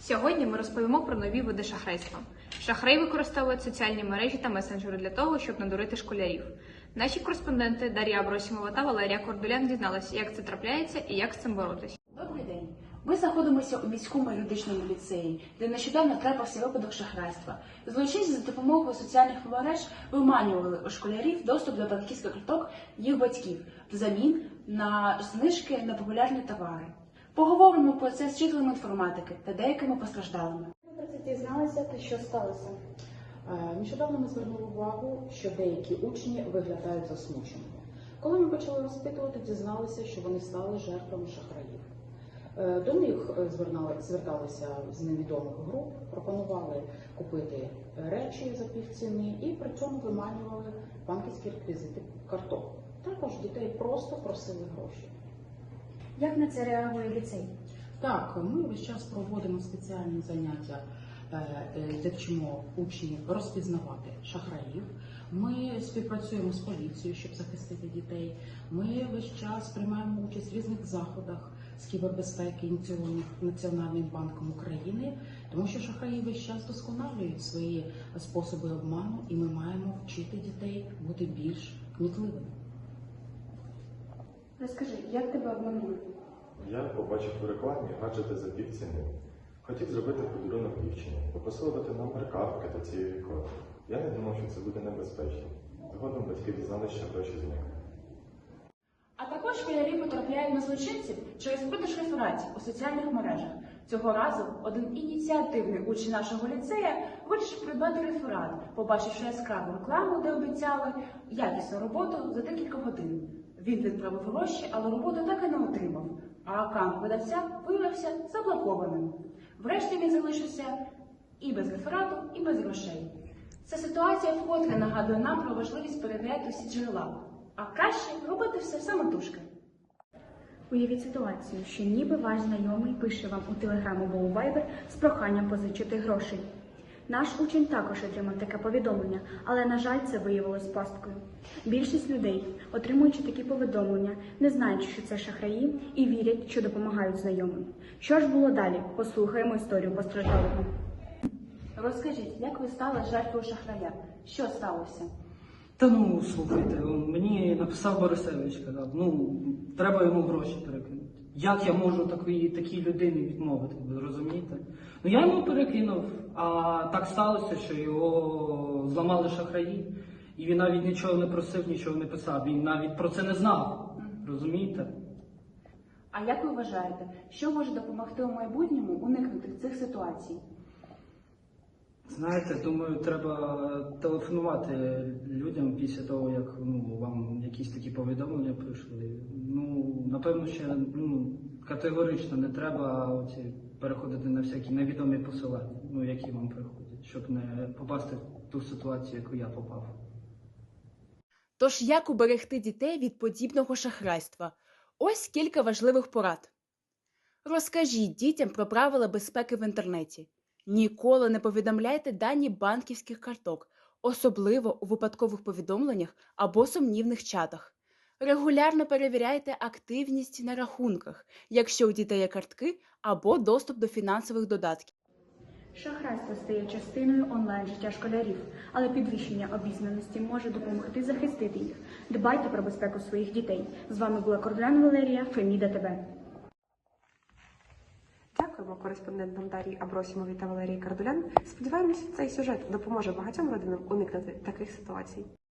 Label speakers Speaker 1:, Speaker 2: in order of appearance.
Speaker 1: Сьогодні ми розповімо про нові види шахрайства. Шахраї використовують соціальні мережі та месенджери для того, щоб надурити школярів. Наші кореспонденти Дар'я Абросімова та Валерія Кордулян дізналися, як це трапляється і як з цим боротися.
Speaker 2: Добрий день. Ми знаходимося у міському юридичному ліцеї, де нещодавно трапився випадок шахрайства. Злочинці за допомогою соціальних мереж виманювали у школярів доступ до банківських карток їх батьків взамін на знижки на популярні товари. Поговоримо про це з вчителем інформатики та деякими постраждалими.
Speaker 3: Дізналися що сталося?
Speaker 4: Е, Нещодавно ми звернули увагу, що деякі учні виглядають засмученими. Коли ми почали розпитувати, дізналися, що вони стали жертвами шахраїв. Е, До них е, зверталися з невідомих груп, пропонували купити речі за півціни і при цьому виманювали банківські реквізити карток. Також дітей просто просили гроші.
Speaker 3: Як на це реагує ліцей?
Speaker 4: Так, ми весь час проводимо спеціальні заняття, е, е, де вчимо учнів розпізнавати шахраїв. Ми співпрацюємо з поліцією, щоб захистити дітей. Ми весь час приймаємо участь в різних заходах з кібербезпеки, Національним банком України, тому що шахраї весь час досконалюють свої способи обману, і ми маємо вчити дітей бути більш кмітливими.
Speaker 3: Розкажи, як тебе обманули?
Speaker 5: Я побачив у рекламі гаджети за півціни. Хотів зробити подарунок дівчині, попросив дати номер картки та цієї коди. Я не думав, що це буде небезпечно. Згодом батьки дізналися, що гроші зникли.
Speaker 2: А також школярі потрапляють на злочинців через продаж рефератів у соціальних мережах. Цього разу один ініціативний учень нашого ліцея вирішив придбати реферат, побачивши яскраву рекламу, де обіцяли якісну роботу за декілька годин. Він відправив гроші, але роботу так і не отримав, а аккаунт видавця виявився заблокованим. Врешті він залишився і без реферату, і без грошей. Ця ситуація вкотре нагадує нам про важливість перевіряти усі джерела, а краще робити все самотужки.
Speaker 3: Уявіть ситуацію, що ніби ваш знайомий пише вам у Telegram або у Viber з проханням позичити грошей. Наш учень також отримав таке повідомлення, але, на жаль, це виявилось пасткою. Більшість людей, отримуючи такі повідомлення, не знають, що це шахраї, і вірять, що допомагають знайомим. Що ж було далі? Послухаємо історію постраждалого.
Speaker 2: Розкажіть, як ви стали жертвою шахрая? Що сталося?
Speaker 6: Та ну слухайте, мені написав Борисевич, казав, ну треба йому гроші перекинути. Як я можу такій, такій людині відмовити, ви розумієте? Ну я йому перекинув, а так сталося, що його зламали шахраї, і він навіть нічого не просив, нічого не писав. Він навіть про це не знав. Розумієте?
Speaker 2: А як ви вважаєте, що може допомогти у майбутньому уникнути цих ситуацій?
Speaker 6: Знаєте, думаю, треба телефонувати людям після того, як ну, вам якісь такі повідомлення прийшли. Ну, напевно, ще ну, категорично не треба оці, переходити на всякі невідомі посилання, ну, які вам приходять, щоб не попасти в ту ситуацію, яку я попав.
Speaker 7: Тож як уберегти дітей від подібного шахрайства? Ось кілька важливих порад. Розкажіть дітям про правила безпеки в інтернеті. Ніколи не повідомляйте дані банківських карток, особливо у випадкових повідомленнях або сумнівних чатах. Регулярно перевіряйте активність на рахунках, якщо у дітей є картки або доступ до фінансових додатків.
Speaker 3: Шахрайство стає частиною онлайн життя школярів, але підвищення обізнаності може допомогти захистити їх. Дбайте про безпеку своїх дітей. З вами була Кордлян Валерія, Феміда ТВ.
Speaker 8: Дякуємо кореспондентам Дарії Абросімові та Валерії Кардулян. Сподіваємося, цей сюжет допоможе багатьом родинам уникнути таких ситуацій.